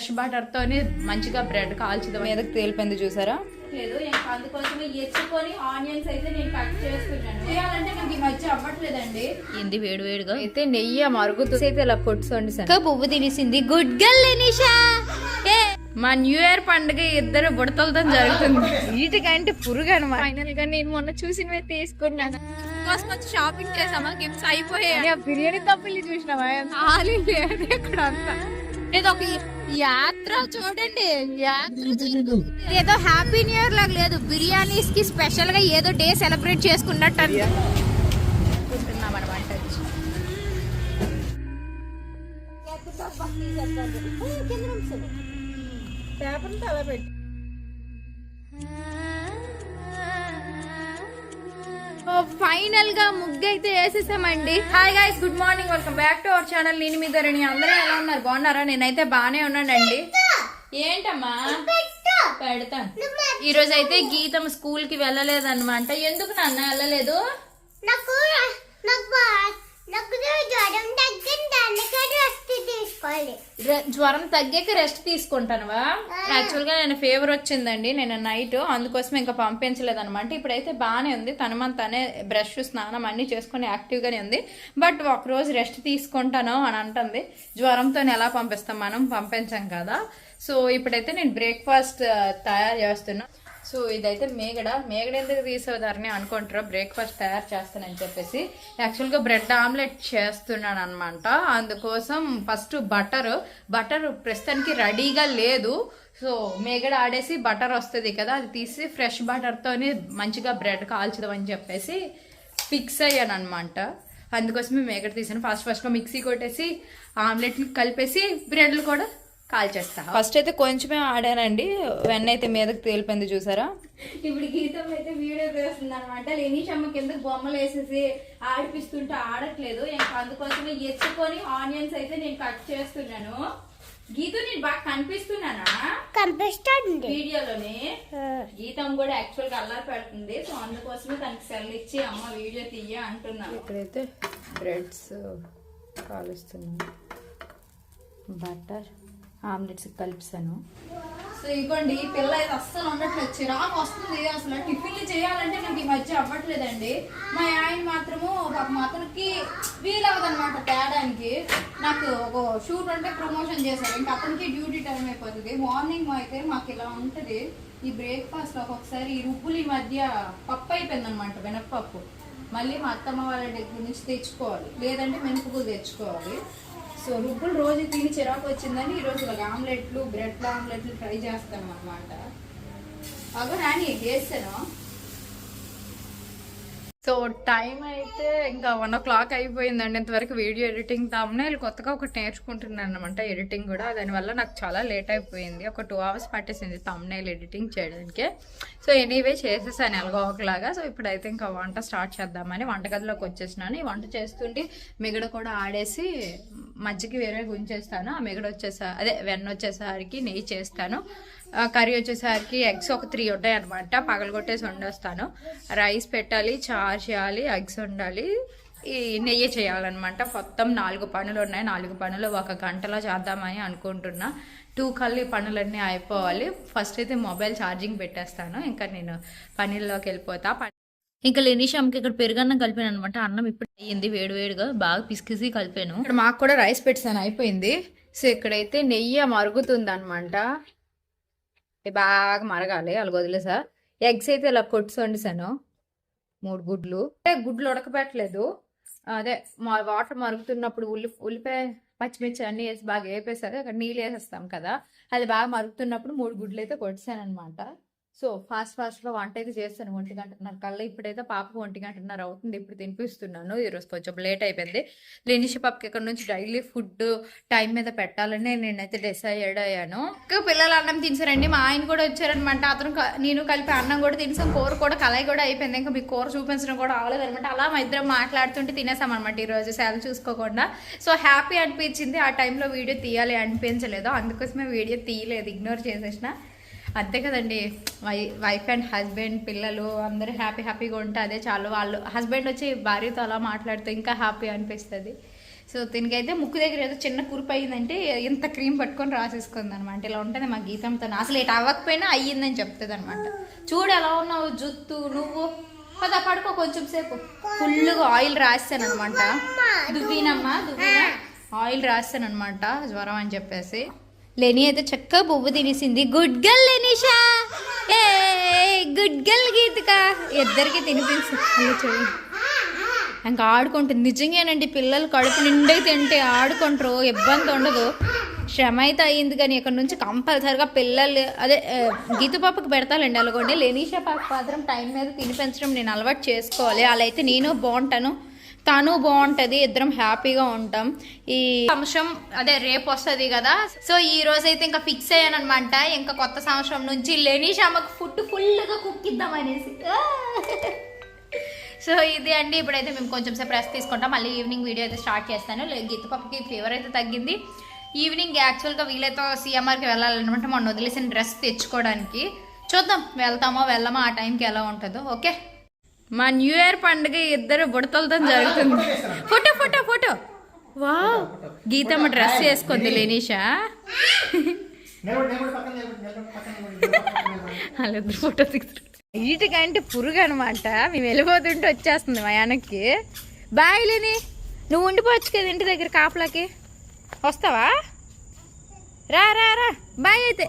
Fresh బటర్తోని మంచిగా bread కాల్చుదాం. మీదకి తేలిపోయింది చూసారా? లేదు ఇంకా అందుకోసమే ఎచ్చుకొని ఆనియన్స్ అయితే నేను కట్ చేస్తున్నాను చేయాలంటే నాకు ఈ మధ్య అవ్వట్లేదండి. ఏంది వేడి వేడిగా? అయితే నెయ్యి మరుగుతుంది అయితే ఇలా కొట్టుకోండి సార్ పువ్వు తినేసింది. గుడ్ గర్ల్ నిషా మా న్యూ ఇయర్ పండుగ ఇద్దరు బుడతలతో జరుగుతుంది. వీటికంటే పురుగు అనమాట ఫైనల్గా నేను మొన్న చూసినవి తీసుకున్నాను. కోసం వచ్చి షాపింగ్ చేసామా గిఫ్ట్స్ అయిపోయాయి. బిర్యానీ తప్పిల్లి చూసినావా? ఖాళీ లేదు ఇక్కడ అంతా. ఇది ఒక యాత్ర చూడండి యాత్ర చూడండి. ఏదో హ్యాపీ న్యూ ఇయర్ లాగా లేదు బిర్యానీస్కి స్పెషల్గా ఏదో డే సెలబ్రేట్ చేసుకున్నట్టు అంతే. అనుకుంటున్నాం అనమాట ఫైనల్గా ముగ్గు అయితే వేసేసామండి. Hi guys good morning. Welcome back to our channel. నేను మీ ధరణి. అందరూ ఎలా ఉన్నారు? బాగున్నారా? నేనైతే బాగానే ఉన్నానండి. ఏంటమ్మా? పెడతాను. ఈ రోజు అయితే గీతం స్కూల్కి వెళ్ళలేదన్నమాట. ఎందుకు నాన్న వెళ్ళలేదు? నాకు నాకు జ్వరం తగ్గాక రెస్ట్ తీసుకుంటానువా? యాక్చువల్గా నేను ఫీవర్ వచ్చిందండి నేను నైట్ అందుకోసం ఇంకా పంపించలేదు అనమాట ఇప్పుడైతే బాగానే ఉంది. తన మన తనే బ్రష్ స్నానం అన్ని చేసుకుని యాక్టివ్ గానే ఉంది. బట్ ఒక రోజు రెస్ట్ తీసుకుంటాను అని అంటుంది. జ్వరంతో ఎలా పంపిస్తాం మనం? పంపించాం కదా. సో ఇప్పుడైతే నేను బ్రేక్ఫాస్ట్ తయారు చేస్తున్నా. సో ఇదైతే మేగడ. మేగడ ఎందుకు తీసేదారని అనుకుంటారో బ్రేక్ఫాస్ట్ తయారు చేస్తానని చెప్పేసి. యాక్చువల్గా బ్రెడ్ ఆమ్లెట్ చేస్తున్నాను అనమాట అందుకోసం ఫస్ట్ బటర్. బటర్ ప్రస్తుతానికి రెడీగా లేదు. సో మేగడ ఆడేసి బటర్ వస్తుంది కదా అది తీసి ఫ్రెష్ బటర్తోని మంచిగా బ్రెడ్ కాల్చుదామని చెప్పేసి ఫిక్స్ అయ్యాను అనమాట అందుకోసమే మేగడ తీసాను. ఫస్ట్ ఫస్ట్గా మిక్సీ కొట్టేసి ఆమ్లెట్ని కలిపేసి బ్రెడ్లు కూడా కాల్చేస్తా ఫస్ట్ అయితే కొంచెమే ఆడానండి. వెన్న అయితే మీదకి తేలిపోయింది చూసారా? ఇప్పుడు గీతం అయితే వీడియో తీస్తుంది అనమాట లేనిషమ్మ కింద బొమ్మలు వేసేసి ఆడిపిస్తుంటే ఆడట్లేదు. ఇంకా అందుకోసమే ఎత్తుకొని ఆనియన్స్ అయితే నేను కట్ చేస్తున్నాను. గీత నేను బాగా కనిపిస్తున్నానా? కనిపిస్తుంది వీడియోలోని. గీతం కూడా యాక్చువల్గా అల్లారి పెడుతుంది. సో అందుకోసమే తనకి సెల్ ఇచ్చి అమ్మ వీడియో తీయ అంటున్నాను ఇక్కడైతే బ్రెడ్స్ కాలుస్తున్నాను బటర్ ఆమ్లెట్స్ కలిపిస్తాను. సో ఇవ్వండి పిల్ల అయితే అస్సలు ఉండట్లేదు చిరాకు వస్తుంది. అసలు టిఫిన్లు చేయాలంటే నాకు ఈ మధ్య అవ్వట్లేదండి. మా ఆయన మాత్రము పాపం అతనికి వీలవదనమాట తేడానికి. నాకు ఒక షూట్ అంటే ప్రమోషన్ చేశారు. ఇంకా అతనికి డ్యూటీ టైం అయిపోతుంది. మార్నింగ్ అయితే మాకు ఇలా ఉంటుంది. ఈ బ్రేక్ఫాస్ట్ ఒక్కొక్కసారి ఈ రుబ్బులు ఈ మధ్య పప్పు అయిపోయింది అనమాట మినప్పప్పు మళ్ళీ మా అత్తమ్మ వాళ్ళ దగ్గర నుంచి తెచ్చుకోవాలి. లేదంటే మినపగులు తెచ్చుకోవాలి. సో రుబ్బులు రోజు తిని చిరాకు వచ్చిందని ఈ రోజు ఇలాగ ఆమ్లెట్లు బ్రెడ్ ఆమ్లెట్లు ట్రై చేస్తాను అనమాట అగో నాని వేస్తాను సో టైం అయితే ఇంకా వన్ ఓ క్లాక్ అయిపోయిందండి. ఇంతవరకు వీడియో ఎడిటింగ్ తమ్నేల్ కొత్తగా ఒకటి నేర్చుకుంటున్నాను అనమాట ఎడిటింగ్ కూడా. దానివల్ల నాకు చాలా లేట్ అయిపోయింది. ఒక టూ అవర్స్ పట్టేసింది తమ్నేల్ ఎడిటింగ్ చేయడానికి. సో ఎనీవే చేసేసాను ఎలాగో ఒకలాగా. సో ఇప్పుడైతే ఇంకా వంట స్టార్ట్ చేద్దామని వంటగదిలోకి వచ్చేసినాను. ఈ వంట చేస్తుంటే మిగడ కూడా ఆడేసి మజ్జిగ వేరే గుంచేస్తాను ఆ మిగడ వచ్చేసా అదే వెన్న వచ్చేసరికి నెయ్యి చేస్తాను. కర్రీ వచ్చేసరికి ఎగ్స్ ఒక త్రీ ఉంటాయి అనమాట పగలగొట్టేసి వండేస్తాను. రైస్ పెట్టాలి చారు చేయాలి ఎగ్స్ వండాలి. ఈ నెయ్యి చేయాలన్నమాట. మొత్తం నాలుగు పనులు ఉన్నాయి. నాలుగు పనులు ఒక గంటలో చేద్దామని అనుకుంటున్నా. టూ కల్లి పనులన్నీ అయిపోవాలి. ఫస్ట్ అయితే మొబైల్ ఛార్జింగ్ పెట్టేస్తాను. ఇంకా నేను పనుల్లోకి వెళ్ళిపోతా. ఇంకా లెనిషామ్కి ఇక్కడ పెరుగన్నం కలిపాను అనమాట అన్నం ఇప్పుడు అయ్యింది వేడి వేడిగా బాగా పిసికిసి కలిపాను. ఇక్కడ మాకు కూడా రైస్ పెట్టాను అయిపోయింది. సో ఇక్కడైతే నెయ్యి మరుగుతుంది అనమాట బాగా మరగాలి అలా వదిలేసా. ఎగ్స్ అయితే ఇలా కొట్టు వండిసాను మూడు గుడ్లు. అంటే గుడ్లు ఉడకబెట్టలేదు. అదే మా వాటర్ మరుగుతున్నప్పుడు ఉల్లి ఉల్లిపాయ పచ్చిమిర్చి అన్నీ వేసి బాగా వేపేసారు అక్కడ నీళ్ళు వేసేస్తాం కదా. అది బాగా మరుగుతున్నప్పుడు మూడు గుడ్లు అయితే కొట్టాను అనమాట సో ఫాస్ట్ ఫాస్ట్గా వంట అయితే చేస్తాను ఒంటి గంటన్నర కల్లా ఇప్పుడైతే పాపకు ఒంటి గంటన్నర అవుతుంది. ఇప్పుడు తినిపిస్తున్నాను. ఈరోజు కొంచెం లేట్ అయిపోయింది. లేనిషి పాపకి ఇక్కడ నుంచి డైలీ ఫుడ్ టైం మీద పెట్టాలని నేనైతే డిసైడ్ అయ్యాను. పిల్లలు అన్నం తినసారండి. మా ఆయన కూడా వచ్చారనమాట. అతను నేను కలిపి అన్నం కూడా తినేసాం. కూర కూడా కలాయి కూడా అయిపోయింది. ఇంకా మీకు కూర చూపించడం కూడా అవ్వలేదు అనమాట అలా మా ఇద్దరం మాట్లాడుతుంటే తినేసాం అనమాట ఈరోజు సెల్ చూసుకోకుండా. సో హ్యాపీ అనిపించింది. ఆ టైంలో వీడియో తీయాలి అనిపించలేదు. అందుకోసమే వీడియో తీయలేదు. ఇగ్నోర్ చేసేసిన. అంతే కదండి. వై వైఫ్ అండ్ హస్బెండ్ పిల్లలు అందరూ హ్యాపీ హ్యాపీగా ఉంటే అదే చాలు. వాళ్ళు హస్బెండ్ వచ్చి భార్యతో అలా మాట్లాడితే ఇంకా హ్యాపీ అనిపిస్తుంది. సో దీనికైతే ముక్కు దగ్గర ఏదో చిన్న కురుపు అయిందంటే ఇంత క్రీమ్ పట్టుకొని రాసేసుకుంది అనమాట ఇలా ఉంటుంది మా గీతంతో. అసలు ఇటు అవ్వకపోయినా అయ్యిందని చెప్తుంది అనమాట చూడు ఎలా ఉన్నావు జుత్తు నువ్వు? పద పడుకో కొంచెం సేపు. ఫుల్గా ఆయిల్ రాస్తాను అనమాట దువ్వినమ్మా దువ్వీన. ఆయిల్ రాస్తాను అనమాట జ్వరం అని చెప్పేసి. లేని అయితే చక్కగా పువ్వు తినేసింది. Good girl Lenisha. A good girl Geethika. ఇద్దరికి తినిపించింది చూడండి ఇంకా ఆడుకుంటుంది నిజంగానండి పిల్లలు కడుపు నిండే తింటే ఆడుకుంటారు. ఇబ్బంది ఉండదు. శ్రమ అయితే అయ్యింది కానీ ఇక్కడ నుంచి కంపల్సరిగా పిల్లలు అదే గీత పాపకు పెడతాలండి అలాగోండి లెనీషా పాప మాత్రం టైం మీద తినిపించడం నేను అలవాటు చేసుకోవాలి. అలా అయితే నేను బాగుంటాను. తను బాగుంటుంది ఇద్దరం హ్యాపీగా ఉంటాం. ఈ అంశం అదే రేపు వస్తుంది కదా. సో ఈ రోజు అయితే ఇంకా ఫిక్స్ అయ్యాను అనమాట ఇంకా కొత్త సంవత్సరం నుంచి లెనీష్ అమ్మకు ఫుడ్ ఫుల్గా కుక్కిద్దాం అనేసి. సో ఇది అండి. ఇప్పుడైతే మేము కొంచెం సేపు రెస్ట్ తీసుకుంటాం. మళ్ళీ ఈవినింగ్ వీడియో అయితే స్టార్ట్ చేస్తాను. లే- ఫీవర్ అయితే తగ్గింది. ఈవినింగ్ యాక్చువల్గా వీలైతే సీఎంఆర్కి వెళ్ళాలన్నమాట. మొన్న వదిలేసిన డ్రెస్ తెచ్చుకోవడానికి. చూద్దాం వెళ్తామో వెళ్ళమా ఆ టైంకి ఎలా ఉంటుందో. ఓకే? మా న్యూ ఇయర్ పండుగ ఇద్దరు బుడతలతో జరుగుతుంది. Photo photo photo. వా గీతమ్మ డ్రెస్ వేసుకుంది లేనీషా. వాళ్ళిద్దరు ఫోటో దిగుతారు. వీటికంటే పురుగు అనమాట మేము వెళ్ళిపోతుంటే వచ్చేస్తుంది మా వెనక్కి బాయ్ లేని నువ్వు ఉండిపోవచ్చు కదా ఇంటి దగ్గర కాపలాకి? వస్తావా? రా రా రా. బాయ్ అయితే.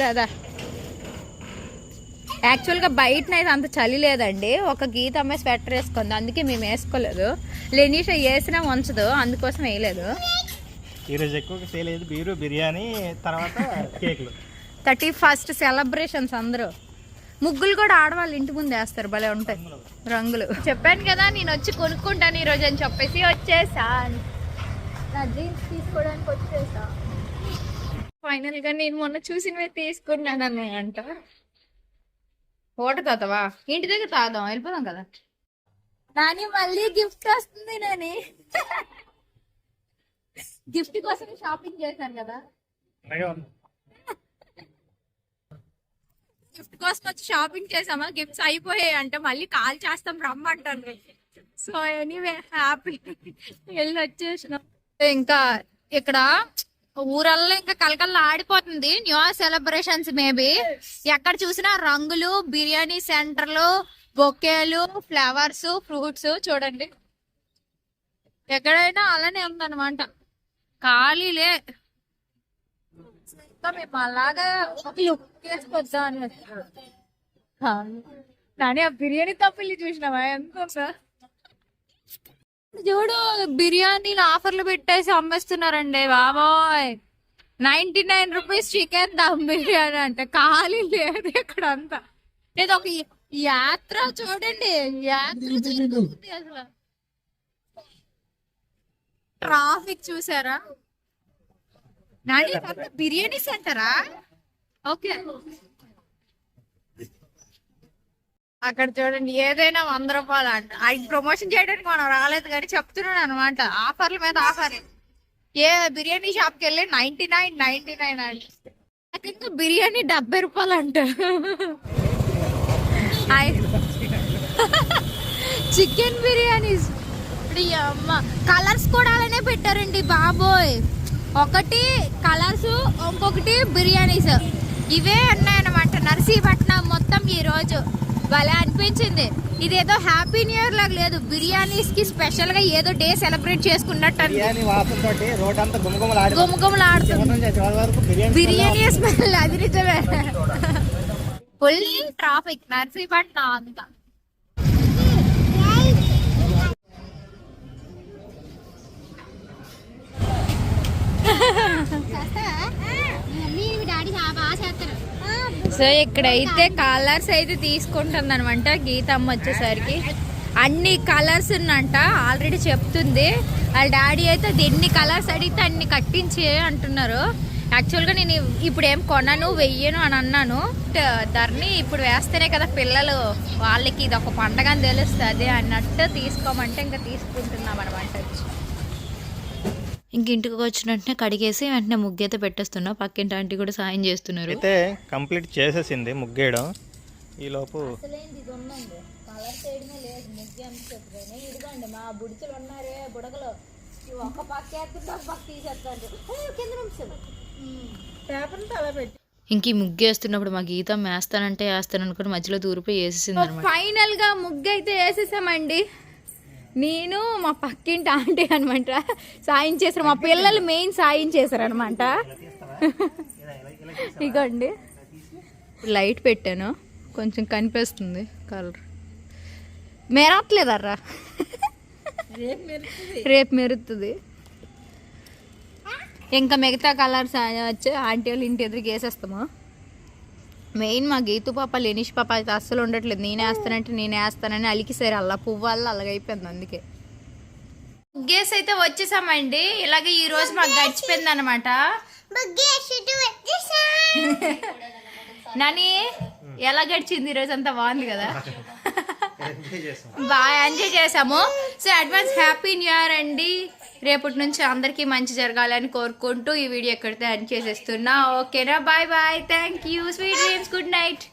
దాదా యాక్చువల్గా బయటనైతే అంత చలి లేదండి. ఒక గీత అమ్మాయి స్వెటర్ వేసుకుంది. అందుకే మేము వేసుకోలేదు. లెనీషా వేసినా ఉంచదు అందుకోసం వేయలేదు. ఈరోజు ఎక్కువగా సేల్ అయ్యేది బీరు బిర్యానీ తర్వాత కేకులు. థర్టీ ఫస్ట్ సెలబ్రేషన్స్ అందరూ. ముగ్గులు కూడా ఆడవాళ్ళు ఇంటి ముందు వేస్తారు. భలే ఉంటాయి. రంగులు. చెప్పాను కదా నేను వచ్చి కొనుక్కుంటాను ఈరోజు అని చెప్పేసి వచ్చేసా నా జీన్స్ తీసుకోవడానికి వచ్చేసా. ఫైనల్గా నేను మొన్న చూసినవి తీసుకున్నాను అంట ఓట తాతవా? ఇంటి దగ్గర తాదాం వెళ్ళిపోదాం కదా. నాని మళ్ళీ గిఫ్ట్ వస్తుంది నాని. గిఫ్ట్ కోసం షాపింగ్ చేశాను కదా. గిఫ్ట్ కోసం వచ్చి షాపింగ్ చేసామా గిఫ్ట్స్ అయిపోయాయి అంటే. మళ్ళీ కాల్ చేస్తాం రమ్మంటాను. సో ఎనీవే హ్యాపీ వెళ్ళి వచ్చేసినాం. ఇంకా ఇక్కడ ఊరల్లో ఇంకా కలకల్లా ఆడిపోతుంది. న్యూ సెలబ్రేషన్స్ మేబీ ఎక్కడ చూసినా రంగులు బిర్యానీ సెంటర్లు బొకేలు ఫ్లవర్స్ ఫ్రూట్స్ చూడండి. ఎక్కడైనా అలానే ఉందన్నమాట. ఖాళీలే. మేము అలాగా లుక్ అని. కానీ ఆ బిర్యానీ తప్పిల్లి చూసినావా? ఎంత ఉందా? చూడు బిర్యానీలు ఆఫర్లు పెట్టేసి అమ్మేస్తున్నారండి బాబోయ్. Ninety nine rupees chicken dum biryani అంటే ఖాళీ లేదు ఇక్కడ అంతా ఇది ఒక యాత్ర చూడండి యాత్ర జరుగుతుంది అసలు. ట్రాఫిక్ చూసారా? బిర్యానీ సెంటరా? ఓకే. అక్కడ చూడండి ఏదైనా వంద రూపాయలు అంట. అది ప్రమోషన్ చేయడానికి మనం రాలేదు కానీ చెప్తున్నాడు అనమాట ఆఫర్ల మీద ఆఫర్ ఏ బిర్యానీ షాప్కి వెళ్ళి నైన్టీ నైన్ నైన్టీ నైన్ అంట. నాకు ఇంకా బిర్యానీ డెబ్బై రూపాయలు అంట? చికెన్ బిర్యానీస్. అమ్మ కలర్స్ కూడా అలానే పెట్టారండి బాబోయ్. ఒకటి కలర్స్ ఇంకొకటి బిర్యానీస్. ఇవే ఉన్నాయన్నమాట నర్సీపట్నం మొత్తం ఈరోజు భలే అనిపించింది. ఇదేదో హ్యాపీ న్యూ ఇయర్ లాగా లేదు. బిర్యానీస్కి స్పెషల్గా ఏదో డే సెలబ్రేట్ చేసుకున్నట్టు అనిపి- బిర్యానీ వాసన తోటి రోడ్ అంతా గుమగుమలాడి గుమగుమలాడుతుంది బిర్యానీ స్మెల్ అది నిజమే ఫుల్ ట్రాఫిక్ నర్సీపట్నం అంతా. డాడీ బాగా చేస్తారు. సో ఇక్కడైతే కలర్స్ అయితే తీసుకుంటుంది అనమాట గీతమ్మ వచ్చేసరికి. అన్ని కలర్స్ ఉన్నంట ఆల్రెడీ చెప్తుంది. వాళ్ళ డాడీ అయితే అది ఎన్ని కలర్స్ అడిగితే అన్ని కట్టించి అంటున్నారు. యాక్చువల్గా నేను ఇప్పుడు ఏం కొనను వెయ్యను అని అన్నాను. ధరని ఇప్పుడు వేస్తేనే కదా పిల్లలు వాళ్ళకి ఇది ఒక పండగ అని తెలుస్తుంది అన్నట్టు తీసుకోమంటే ఇంకా తీసుకుంటున్నాం అనమాట ఇంక ఇంటికి వచ్చిన వెంటనే కడిగేసి వెంటనే ముగ్గైతే పెట్టేస్తున్నా. పక్కింటి ఆంటీ కూడా సాయం చేస్తున్నారు. అయితే కంప్లీట్ చేసేసింది ముగ్గేయడం. ఈలోపు కలర్ చేయడమే లేదు. ముగ్గు ఎంత చెప్పగానే ఇదిగోండి మా బుడిచలు ఉన్నారే బుడగలు. ఈ ఒక్క పక్క వేస్తుంటే ఒక పక్క తీసేస్తాను కింద నిమిషం ఇంక ఈ ముగ్గు వేస్తున్నప్పుడు మా గీత వేస్తానంటే వేస్తాను అనుకుని మధ్యలో దూరిపోయి వేసేసింది ఫైనల్గా ముగ్గు అయితే వేసేసామండి. నేను మా పక్కింటి ఆంటీ అనమాట. సాయం చేశారు. మా పిల్లలు మెయిన్ సాయం చేశారు అనమాట. ఇగోండి. లైట్ పెట్టాను. కొంచెం కనిపిస్తుంది కలర్. మెరట్లేదర్రా. రేపు మెరుతుంది. ఇంకా మిగతా కలర్స్ వచ్చి ఆంటీ వాళ్ళు ఇంటి ఎదురుకి వేసేస్తాము. మెయిన్ మా గీతు పాప లెనిష్ పాప అయితే అస్సలు ఉండట్లేదు. నేనే వేస్తానంటే నేనే వేస్తానని అలికిసారు. అలా పువ్వు వల్ల అలాగైపోయింది అందుకే. గేస్ అయితే వచ్చేసామండి. ఇలాగే ఈ రోజు మాకు గడిచిపోయింది అనమాట నాని ఎలా గడిచింది ఈ రోజు అంతా? బాగుంది కదా? బాగా ఎంజాయ్ చేసాము. So advance happy new year అండి. రేపటి నుంచి అందరికీ మంచి జరగాలని కోరుకుంటూ ఈ వీడియో ఎక్కడితే ఎండ్ చేసేస్తున్నా. ఓకేనా? Bye bye thank you sweet dreams good night